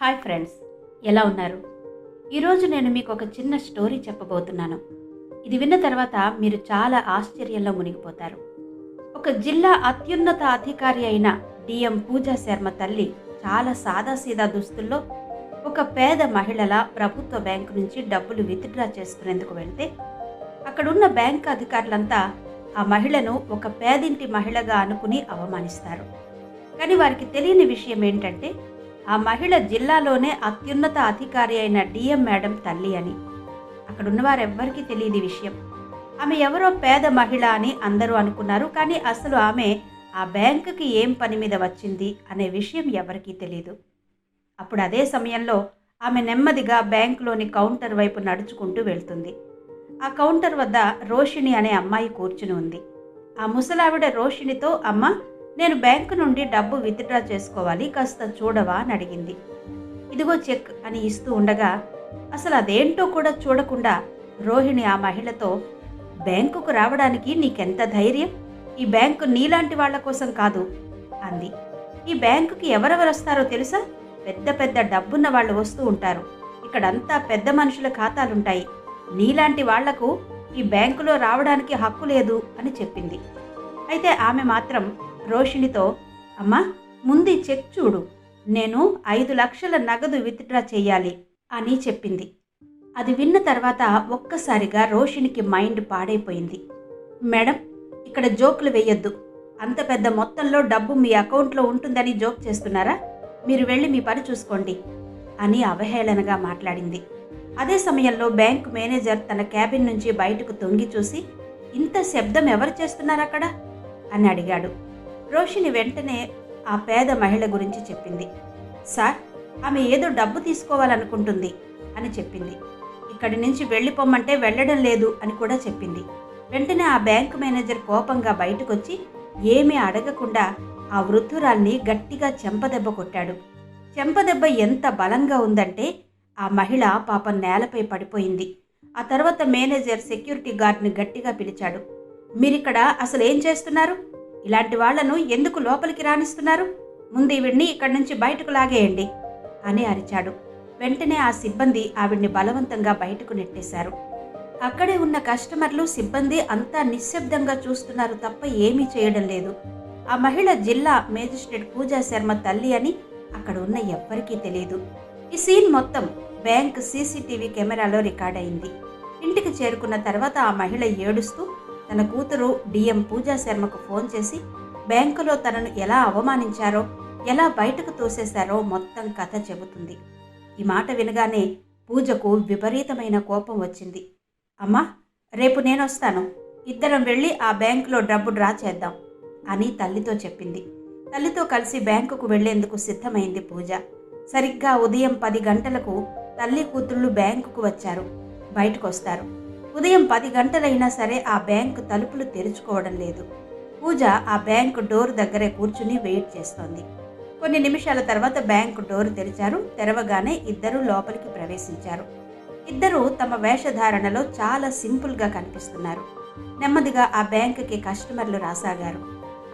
Hi friends ఎలా ఉన్నారు? ఈరోజు నేను మీకు ఒక చిన్న స్టోరీ చెప్పబోతున్నాను. ఇది విన్న తర్వాత మీరు చాలా ఆశ్చర్యంలో మునిగిపోతారు. ఒక జిల్లా అత్యున్నత అధికారి అయిన డిఎం పూజా శర్మ తల్లి చాలా సాదాసీదా దుస్తుల్లో ఒక పేద మహిళల ప్రభుత్వ బ్యాంకు నుంచి డబ్బులు విత్డ్రా చేసుకునేందుకు వెళ్తే అక్కడున్న బ్యాంక్ అధికారులంతా ఆ మహిళను ఒక పేదింటి మహిళగా అనుకుని అవమానిస్తారు. కానీ వారికి తెలియని విషయం ఏంటంటే ఆ మహిళ జిల్లాలోనే అత్యున్నత అధికారి అయిన డిఎం మేడం తల్లి అని. అక్కడున్న వారెవ్వరికీ తెలియదు ఈ విషయం. ఆమె ఎవరో పేద మహిళ అని అందరూ అనుకున్నారు కానీ అసలు ఆమె ఆ బ్యాంకుకి ఏం పని మీద వచ్చింది అనే విషయం ఎవరికీ తెలియదు అప్పుడు అదే సమయంలో ఆమె నెమ్మదిగా బ్యాంకులోని కౌంటర్ వైపు నడుచుకుంటూ వెళ్తుంది. ఆ కౌంటర్ వద్ద రోషిణి అనే అమ్మాయి కూర్చుని ఉంది. ఆ ముసలావిడ రోషిణితో అమ్మ నేను బ్యాంకు నుండి డబ్బు విత్డ్రా చేసుకోవాలి కాస్త చూడవా అని అడిగింది. ఇదిగో చెక్ అని ఇస్తూ ఉండగా అసలు అదేంటో కూడా చూడకుండా రోహిణి ఆ మహిళతో బ్యాంకుకు రావడానికి నీకెంత ధైర్యం? ఈ బ్యాంకు నీలాంటి వాళ్ళ కోసం కాదు అంది. ఈ బ్యాంకుకి ఎవరెవరు వస్తారో తెలుసా? పెద్ద పెద్ద డబ్బున్న వాళ్ళు వస్తూ ఉంటారు. ఇక్కడంతా పెద్ద మనుషుల ఖాతాలుంటాయి. నీలాంటి వాళ్ళకు ఈ బ్యాంకులో రావడానికి హక్కు లేదు అని చెప్పింది. అయితే ఆమె మాత్రం రోషిణితో అమ్మా ముందు చెక్ చూడు. నేను ఐదు లక్షల నగదు విత్డ్రా చేయాలి అని చెప్పింది. అది విన్న తర్వాత ఒక్కసారిగా రోషిణికి మైండ్ పాడైపోయింది. మేడం ఇక్కడ జోకులు వేయొద్దు. అంత పెద్ద మొత్తంలో డబ్బు మీ అకౌంట్లో ఉంటుందని జోక్ చేస్తున్నారా? మీరు వెళ్ళి మీ పని చూసుకోండి అని అవహేళనగా మాట్లాడింది. అదే సమయంలో బ్యాంక్ మేనేజర్ తన క్యాబిన్ నుంచి బయటకు తొంగి చూసి ఇంత శబ్దం ఎవరు చేస్తున్నారు అక్కడ అని అడిగాడు. రోషిని వెంటనే ఆ పేద మహిళ గురించి చెప్పింది. సార్ ఆమె ఏదో డబ్బు తీసుకోవాలనుకుంటుంది అని చెప్పింది. ఇక్కడి నుంచి వెళ్ళిపోమ్మంటే వెళ్ళడం లేదు అని కూడా చెప్పింది. వెంటనే ఆ బ్యాంకు మేనేజర్ కోపంగా బయటకొచ్చి ఏమీ అడగకుండా ఆ వృద్ధురాల్ని గట్టిగా చెంపదెబ్బ కొట్టాడు. చెంపదెబ్బ ఎంత బలంగా ఉందంటే ఆ మహిళ పాపం నేలపై పడిపోయింది. ఆ తర్వాత మేనేజర్ సెక్యూరిటీ గార్డ్ని గట్టిగా పిలిచాడు. మీరిక్కడ అసలు ఏం చేస్తున్నారు? ఇలాంటి వాళ్ళను ఎందుకు లోపలికి రాణిస్తున్నారు ముందు ఈవిడ్ని ఇక్కడి నుంచి బయటకు లాగేయండి అని అరిచాడు. వెంటనే ఆ సిబ్బంది ఆవిడ్ని బలవంతంగా బయటకు నెట్టేశారు. అక్కడే ఉన్న కస్టమర్లు సిబ్బంది అంతా నిశ్శబ్దంగా చూస్తున్నారు తప్ప ఏమీ చేయడం లేదు. ఆ మహిళ జిల్లా మేజిస్ట్రేట్ పూజా శర్మ తల్లి అని అక్కడ ఉన్న ఎవ్వరికీ తెలియదు ఈ సీన్ మొత్తం బ్యాంక్ సీసీటీవీ కెమెరాలో రికార్డ్ అయింది. ఇంటికి చేరుకున్న తర్వాత ఆ మహిళ ఏడుస్తూ తన కూతురు డిఎం పూజా శర్మకు ఫోన్ చేసి బ్యాంకులో తనను ఎలా అవమానించారో ఎలా బయటకు తోసేశారో మొత్తం కథ చెబుతుంది. ఈ మాట వినగానే పూజకు విపరీతమైన కోపం వచ్చింది. అమ్మా రేపు నేనొస్తాను ఇద్దరం వెళ్ళి ఆ బ్యాంకులో డబ్బు డ్రా చేద్దాం అని తల్లితో చెప్పింది. తల్లితో కలిసి బ్యాంకుకు వెళ్ళేందుకు సిద్ధమైంది పూజ. సరిగ్గా ఉదయం పది గంటలకు తల్లి కూతుళ్ళు బ్యాంకుకు వచ్చారు. బయటకు వస్తారు ఉదయం పది గంటలైనా సరే ఆ బ్యాంకు తలుపులు తెరుచుకోవడం లేదు. పూజ ఆ బ్యాంకు డోర్ దగ్గరే కూర్చుని వెయిట్ చేస్తోంది. కొన్ని నిమిషాల తర్వాత బ్యాంకు డోర్ తెరిచారు. తెరవగానే ఇద్దరు లోపలికి ప్రవేశించారు. ఇద్దరు తమ వేషధారణలో చాలా సింపుల్గా కనిపిస్తున్నారు. నెమ్మదిగా ఆ బ్యాంకుకి కస్టమర్లు రాసాగారు.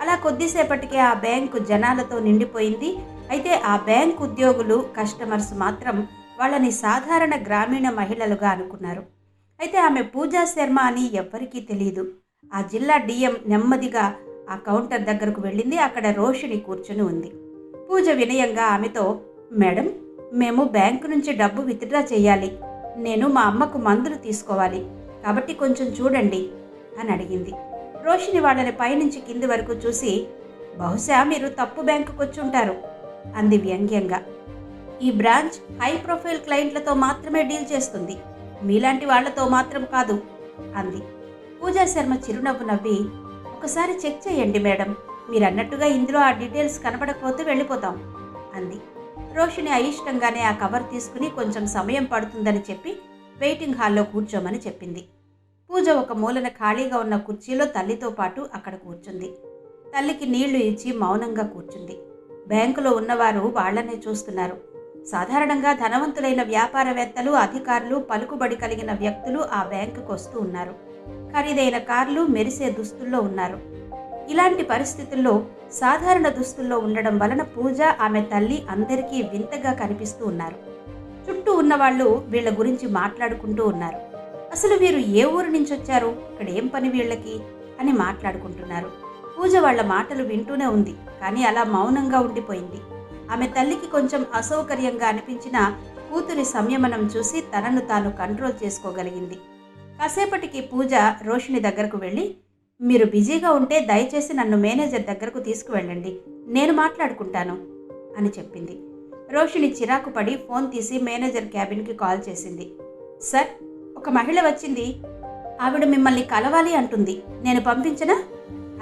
అలా కొద్దిసేపటికే ఆ బ్యాంకు జనాలతో నిండిపోయింది. అయితే ఆ బ్యాంక్ ఉద్యోగులు కస్టమర్స్ మాత్రం వాళ్ళని సాధారణ గ్రామీణ మహిళలుగా అనుకున్నారు. అయితే ఆమె పూజా శర్మ అని ఎవ్వరికీ తెలియదు ఆ జిల్లా డిఎం నెమ్మదిగా ఆ కౌంటర్ దగ్గరకు వెళ్ళింది. అక్కడ రోషిణి కూర్చుని ఉంది. పూజ వినయంగా ఆమెతో మేడం మేము బ్యాంకు నుంచి డబ్బు విత్డ్రా చేయాలి. నేను మా అమ్మకు మందులు తీసుకోవాలి. కాబట్టి కొంచెం చూడండి అని అడిగింది. రోషిని వాళ్ళని పైనుంచి కింది వరకు చూసి బహుశా మీరు తప్పు బ్యాంకుకు వచ్చుంటారు అంది వ్యంగ్యంగా. ఈ బ్రాంచ్ హై ప్రొఫైల్ క్లయింట్లతో మాత్రమే డీల్ చేస్తుంది. మీలాంటి వాళ్ళతో మాత్రం కాదు అంది. పూజా శర్మ చిరునవ్వు నవ్వి ఒకసారి చెక్ చేయండి మేడం మీరన్నట్టుగా ఇందులో ఆ డీటెయిల్స్ కనపడకపోతే వెళ్ళిపోతాం అంది. రోషిణి అయిష్టంగానే ఆ కవర్ తీసుకుని కొంచెం సమయం పడుతుందని చెప్పి వెయిటింగ్ హాల్లో కూర్చోమని చెప్పింది. పూజ ఒక మూలన ఖాళీగా ఉన్న కుర్చీలో తల్లితో పాటు అక్కడ కూర్చుంది. తల్లికి నీళ్ళు ఇచ్చి మౌనంగా కూర్చుంది. బ్యాంకులో ఉన్నవారు వాళ్ళనే చూస్తున్నారు. సాధారణంగా ధనవంతులైన వ్యాపారవేత్తలు అధికారులు పలుకుబడి కలిగిన వ్యక్తులు ఆ బ్యాంకుకు వస్తూ ఉన్నారు. ఖరీదైన కార్లు మెరిసే దుస్తుల్లో ఉన్నారు. ఇలాంటి పరిస్థితుల్లో సాధారణ దుస్తుల్లో ఉండడం వలన పూజ ఆమె తల్లి అందరికీ వింతగా కనిపిస్తూ ఉన్నారు. చుట్టూ ఉన్నవాళ్ళు వీళ్ళ గురించి మాట్లాడుకుంటూ ఉన్నారు. అసలు వీరు ఏ ఊరు నుంచి వచ్చారు? ఇక్కడ ఏం పని వీళ్ళకి? అని మాట్లాడుకుంటున్నారు. పూజ వాళ్ళ మాటలు వింటూనే ఉంది కానీ అలా మౌనంగా ఉండిపోయింది. ఆమె తల్లికి కొంచెం అసౌకర్యంగా అనిపించిన కూతురి సంయమనం చూసి తనను తాను కంట్రోల్ చేసుకోగలిగింది. కాసేపటికి పూజ రోషిణి దగ్గరకు వెళ్ళి మీరు బిజీగా ఉంటే దయచేసి నన్ను మేనేజర్ దగ్గరకు తీసుకువెళ్ళండి. నేను మాట్లాడుకుంటాను అని చెప్పింది. రోషిణి చిరాకు పడి ఫోన్ తీసి మేనేజర్ క్యాబిన్కి కాల్ చేసింది. సార్ ఒక మహిళ వచ్చింది. ఆవిడ మిమ్మల్ని కలవాలి అంటుంది. నేను పంపించనా?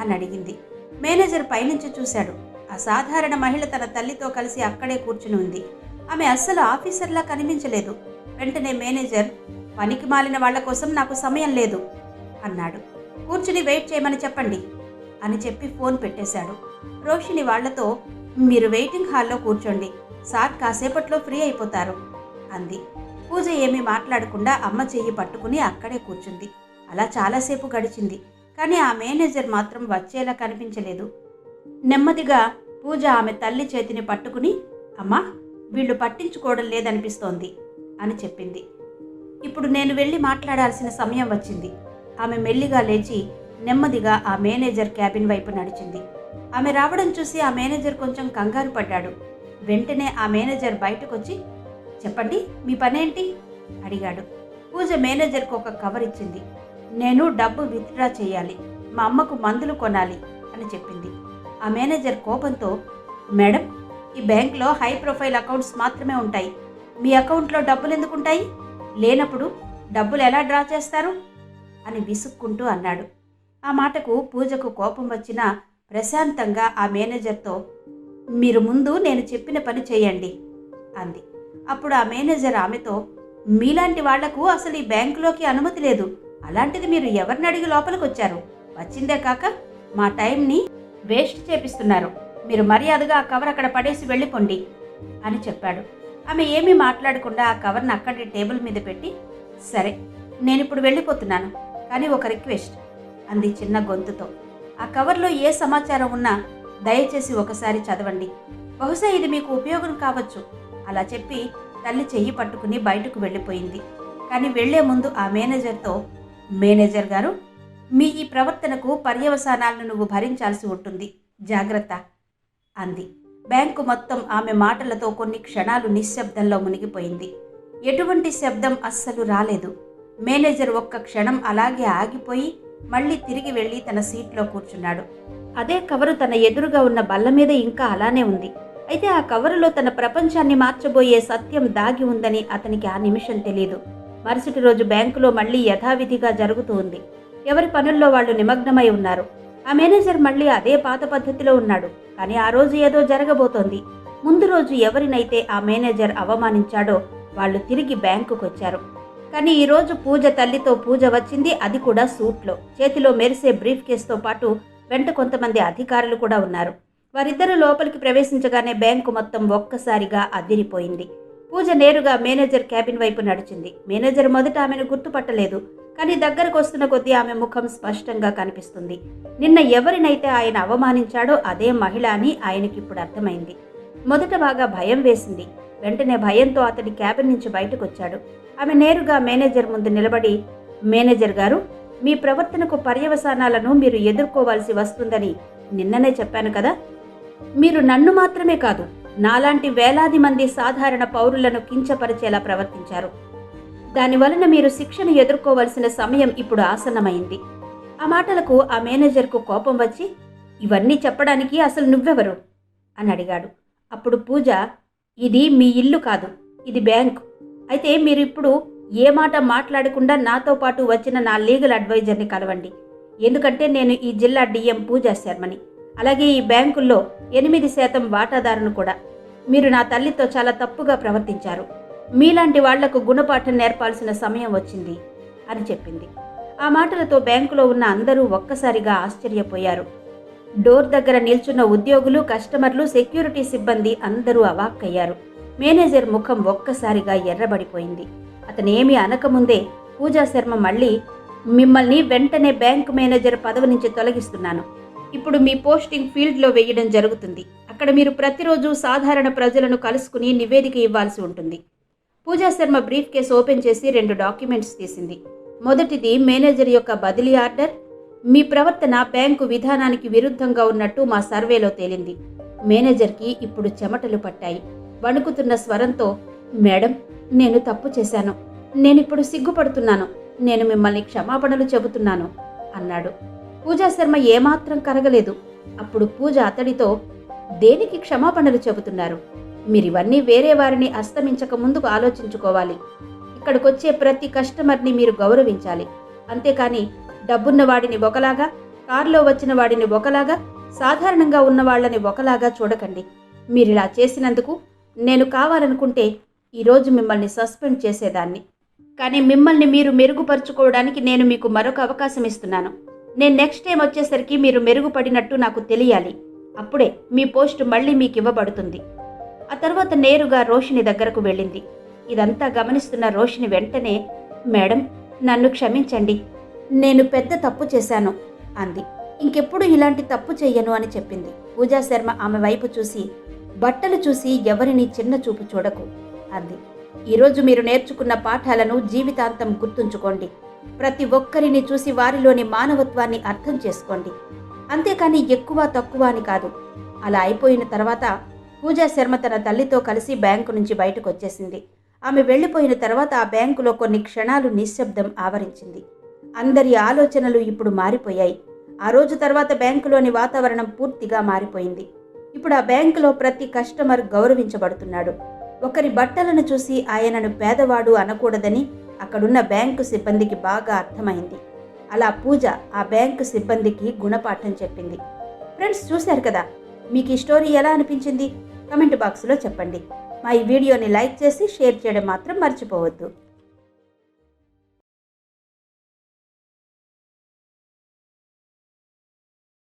అని అడిగింది. మేనేజర్ పైనుంచి చూశాడు. అసాధారణ మహిళ తన తల్లితో కలిసి అక్కడే కూర్చుని ఉంది. ఆమె అస్సలు ఆఫీసర్లా కనిపించలేదు. వెంటనే మేనేజర్ పనికి మాలిన వాళ్ళ కోసం నాకు సమయం లేదు అన్నాడు. కూర్చుని వెయిట్ చేయమని చెప్పండి అని చెప్పి ఫోన్ పెట్టేశాడు. రోషిని వాళ్ళతో మీరు వెయిటింగ్ హాల్లో కూర్చోండి. సార్ కాసేపట్లో ఫ్రీ అయిపోతారు అంది. పూజ ఏమీ మాట్లాడకుండా అమ్మ చెయ్యి పట్టుకుని అక్కడే కూర్చుంది. అలా చాలాసేపు గడిచింది. కానీ ఆ మేనేజర్ మాత్రం వచ్చేలా కనిపించలేదు. నెమ్మదిగా పూజ ఆమె తల్లి చేతిని పట్టుకుని అమ్మా వీళ్ళు పట్టించుకోవడం లేదనిపిస్తోంది అని చెప్పింది. ఇప్పుడు నేను వెళ్ళి మాట్లాడాల్సిన సమయం వచ్చింది. ఆమె మెల్లిగా లేచి నెమ్మదిగా ఆ మేనేజర్ క్యాబిన్ వైపు నడిచింది. ఆమె రావడం చూసి ఆ మేనేజర్ కొంచెం కంగారు పడ్డాడు. వెంటనే ఆ మేనేజర్ బయటకొచ్చి చెప్పండి మీ పనేంటి? అడిగాడు. పూజ మేనేజర్కు ఒక కవర్ ఇచ్చింది. నేను డబ్బు విత్డ్రా చేయాలి. మా అమ్మకు మందులు కొనాలి అని చెప్పింది. ఆ మేనేజర్ కోపంతో మేడం ఈ బ్యాంక్లో హై ప్రొఫైల్ అకౌంట్స్ మాత్రమే ఉంటాయి. మీ అకౌంట్లో డబ్బులు ఎందుకు ఉంటాయి లేనప్పుడు డబ్బులు ఎలా డ్రా చేస్తారు? అని విసుక్కుంటూ అన్నాడు. ఆ మాటకు పూజకు కోపం వచ్చినా ప్రశాంతంగా ఆ మేనేజర్తో మీరు ముందు నేను చెప్పిన పని చేయండి అంది. అప్పుడు ఆ మేనేజర్ ఆమెతో మీలాంటి వాళ్ళకు అసలు ఈ బ్యాంకులోకి అనుమతి లేదు. అలాంటిది మీరు ఎవరిని అడిగి లోపలికి వచ్చారు వచ్చిందే కాక మా టైంని వేస్ట్ చేపిస్తున్నారు. మీరు మర్యాదగా ఆ కవర్ అక్కడ పడేసి వెళ్ళిపోండి అని చెప్పాడు. ఆమె ఏమీ మాట్లాడకుండా ఆ కవర్ని అక్కడి టేబుల్ మీద పెట్టి సరే నేను ఇప్పుడు వెళ్ళిపోతున్నాను కానీ ఒక రిక్వెస్ట్ అంది చిన్న గొంతుతో. ఆ కవర్లో ఏ సమాచారం ఉన్నా దయచేసి ఒకసారి చదవండి. బహుశా ఇది మీకు ఉపయోగం కావచ్చు అలా చెప్పి తల్లి చెయ్యి పట్టుకుని బయటకు వెళ్ళిపోయింది. కానీ వెళ్ళే ముందు ఆ మేనేజర్తో మేనేజర్ గారు మీ ఈ ప్రవర్తనకు పర్యవసానాలను నువ్వు భరించాల్సి ఉంటుంది. జాగ్రత్త అంది. బ్యాంకు మొత్తం ఆమె మాటలతో కొన్ని క్షణాలు నిశ్శబ్దంలో మునిగిపోయింది. ఎటువంటి శబ్దం అస్సలు రాలేదు. మేనేజర్ ఒక్క క్షణం అలాగే ఆగిపోయి మళ్ళీ తిరిగి వెళ్ళి తన సీట్లో కూర్చున్నాడు. అదే కవరు తన ఎదురుగా ఉన్న బల్ల మీద ఇంకా అలానే ఉంది. అయితే ఆ కవరులో తన ప్రపంచాన్ని మార్చబోయే సత్యం దాగి ఉందని అతనికి ఆ నిమిషం తెలియదు మరుసటి రోజు బ్యాంకులో మళ్ళీ యథావిధిగా జరుగుతూ ఉంది. ఎవరి పనుల్లో వాళ్ళు నిమగ్నమై ఉన్నారు. ఆ మేనేజర్ మళ్ళీ అదే పాత పద్ధతిలో ఉన్నాడు. కానీ ఆ రోజు ఏదో జరగబోతోంది. ముందు రోజు ఎవరినైతే ఆ మేనేజర్ అవమానించాడో వాళ్ళు తిరిగి బ్యాంకుకు వచ్చారు కానీ ఈరోజు పూజ తల్లితో పూజ వచ్చింది. అది కూడా సూట్లో. చేతిలో మెరిసే బ్రీఫ్ కేసుతో పాటు వెంట కొంతమంది అధికారులు కూడా ఉన్నారు. వారిద్దరూ లోపలికి ప్రవేశించగానే బ్యాంకు మొత్తం ఒక్కసారిగా అదిరిపోయింది. పూజ నేరుగా మేనేజర్ క్యాబిన్ వైపు నడిచింది. మేనేజర్ మొదట ఆమెను గుర్తుపట్టలేదు. కానీ దగ్గరకు వస్తున్న కొద్దీ ఆమె ముఖం స్పష్టంగా కనిపిస్తుంది. నిన్న ఎవరినైతే ఆయన అవమానించాడో అదే మహిళ అని ఆయనకి ఇప్పుడు అర్థమైంది. మొదట బాగా భయం వేసింది. వెంటనే భయంతో అతడి క్యాబిన్ నుంచి బయటకు వచ్చాడు ఆమె నేరుగా మేనేజర్ ముందు నిలబడి మేనేజర్ గారు మీ ప్రవర్తనకు పర్యవసానాలను మీరు ఎదుర్కోవాల్సి వస్తుందని నిన్ననే చెప్పాను కదా. మీరు నన్ను మాత్రమే కాదు నాలాంటి వేలాది మంది సాధారణ పౌరులను కించపరిచేలా ప్రవర్తించారు. దానివలన మీరు శిక్షను ఎదుర్కోవలసిన సమయం ఇప్పుడు ఆసన్నమైంది. ఆ మాటలకు ఆ మేనేజర్కు కోపం వచ్చి ఇవన్నీ చెప్పడానికి అసలు నువ్వెవరు? అని అడిగాడు. అప్పుడు పూజ ఇది మీ ఇల్లు కాదు ఇది బ్యాంక్. అయితే మీరు ఇప్పుడు ఏ మాట మాట్లాడకుండా నాతో పాటు వచ్చిన నా లీగల్ అడ్వైజర్ని కలవండి. ఎందుకంటే నేను ఈ జిల్లా డిఎం పూజా శర్మని. అలాగే ఈ బ్యాంకుల్లో ఎనిమిది శాతం వాటాదారును కూడా. మీరు నా తల్లితో చాలా తప్పుగా ప్రవర్తించారు. మీలాంటి వాళ్ళకు గుణపాఠం నేర్పాల్సిన సమయం వచ్చింది అని చెప్పింది. ఆ మాటలతో బ్యాంకులో ఉన్న అందరూ ఒక్కసారిగా ఆశ్చర్యపోయారు. డోర్ దగ్గర నిల్చున్న ఉద్యోగులు కస్టమర్లు సెక్యూరిటీ సిబ్బంది అందరూ అవాక్కయ్యారు. మేనేజర్ ముఖం ఒక్కసారిగా ఎర్రబడిపోయింది. అతనేమి అనకముందే పూజా శర్మ మళ్ళీ మిమ్మల్ని వెంటనే బ్యాంక్ మేనేజర్ పదవి నుంచి తొలగిస్తున్నాను. ఇప్పుడు మీ పోస్టింగ్ ఫీల్డ్లో వేయడం జరుగుతుంది. అక్కడ మీరు ప్రతిరోజు సాధారణ ప్రజలను కలుసుకుని నివేదిక ఇవ్వాల్సి ఉంటుంది. Pooja Sharma briefcase open చేసి రెండు డాక్యుమెంట్స్ తీసింది. మొదటిది మేనేజర్ యొక్క బదిలీ ఆర్డర్ మీ ప్రవర్తన బ్యాంకు విధానానికి విరుద్ధంగా ఉన్నట్టు మా సర్వేలో తేలింది. మేనేజర్కి ఇప్పుడు చెమటలు పట్టాయి. వణుకుతున్న స్వరంతో మేడం నేను తప్పు చేశాను. నేనిప్పుడు సిగ్గుపడుతున్నాను. నేను మిమ్మల్ని క్షమాపణలు చెబుతున్నాను అన్నాడు. పూజా శర్మ ఏమాత్రం కరగలేదు. అప్పుడు పూజ అతడితో దేనికి క్షమాపణలు చెబుతున్నారు? మీరు ఇవన్నీ వేరే వారిని అస్తమించక ముందుకు ఆలోచించుకోవాలి. ఇక్కడికొచ్చే ప్రతి కస్టమర్ని మీరు గౌరవించాలి. అంతేకాని డబ్బున్న వాడిని ఒకలాగా కారులో వచ్చిన వాడిని ఒకలాగా సాధారణంగా ఉన్న వాళ్ళని ఒకలాగా చూడకండి. మీరిలా చేసినందుకు నేను కావాలనుకుంటే ఈరోజు మిమ్మల్ని సస్పెండ్ చేసేదాన్ని. కానీ మిమ్మల్ని మీరు మెరుగుపరుచుకోవడానికి నేను మీకు మరొక అవకాశం ఇస్తున్నాను. నేను నెక్స్ట్ టైం వచ్చేసరికి మీరు మెరుగుపడినట్టు నాకు తెలియాలి. అప్పుడే మీ పోస్ట్ మళ్ళీ మీకు ఇవ్వబడుతుంది ఆ తర్వాత నేరుగా రోషిని దగ్గరకు వెళ్ళింది. ఇదంతా గమనిస్తున్న రోషిని వెంటనే మేడం నన్ను క్షమించండి. నేను పెద్ద తప్పు చేశాను అంది. ఇంకెప్పుడు ఇలాంటి తప్పు చెయ్యను అని చెప్పింది. పూజా శర్మ ఆమె వైపు చూసి బట్టలు చూసి ఎవరిని చిన్న చూపు చూడకు అంది. ఈరోజు మీరు నేర్చుకున్న పాఠాలను జీవితాంతం గుర్తుంచుకోండి. ప్రతి ఒక్కరిని చూసి వారిలోని మానవత్వాన్ని అర్థం చేసుకోండి. అంతేకాని ఎక్కువ తక్కువ అని కాదు. అలా అయిపోయిన తర్వాత పూజా శర్మ తన తల్లితో కలిసి బ్యాంకు నుంచి బయటకు వచ్చేసింది. ఆమె వెళ్ళిపోయిన తర్వాత ఆ బ్యాంకులో కొన్ని క్షణాలు నిశ్శబ్దం ఆవరించింది. అందరి ఆలోచనలు ఇప్పుడు మారిపోయాయి. ఆ రోజు తర్వాత బ్యాంకులోని వాతావరణం పూర్తిగా మారిపోయింది. ఇప్పుడు ఆ బ్యాంకులో ప్రతి కస్టమర్ గౌరవించబడుతున్నాడు. ఒకరి బట్టలను చూసి ఆయనను పేదవాడు అనకూడదని అక్కడున్న బ్యాంకు సిబ్బందికి బాగా అర్థమైంది. అలా పూజ ఆ బ్యాంకు సిబ్బందికి గుణపాఠం చెప్పింది. ఫ్రెండ్స్ చూశారు కదా? మీకు ఈ స్టోరీ ఎలా అనిపించింది? కమెంట్ బాక్స్లో చెప్పండి. మా ఈ వీడియోని లైక్ చేసి షేర్ చేయడం మాత్రం మర్చిపోవద్దు.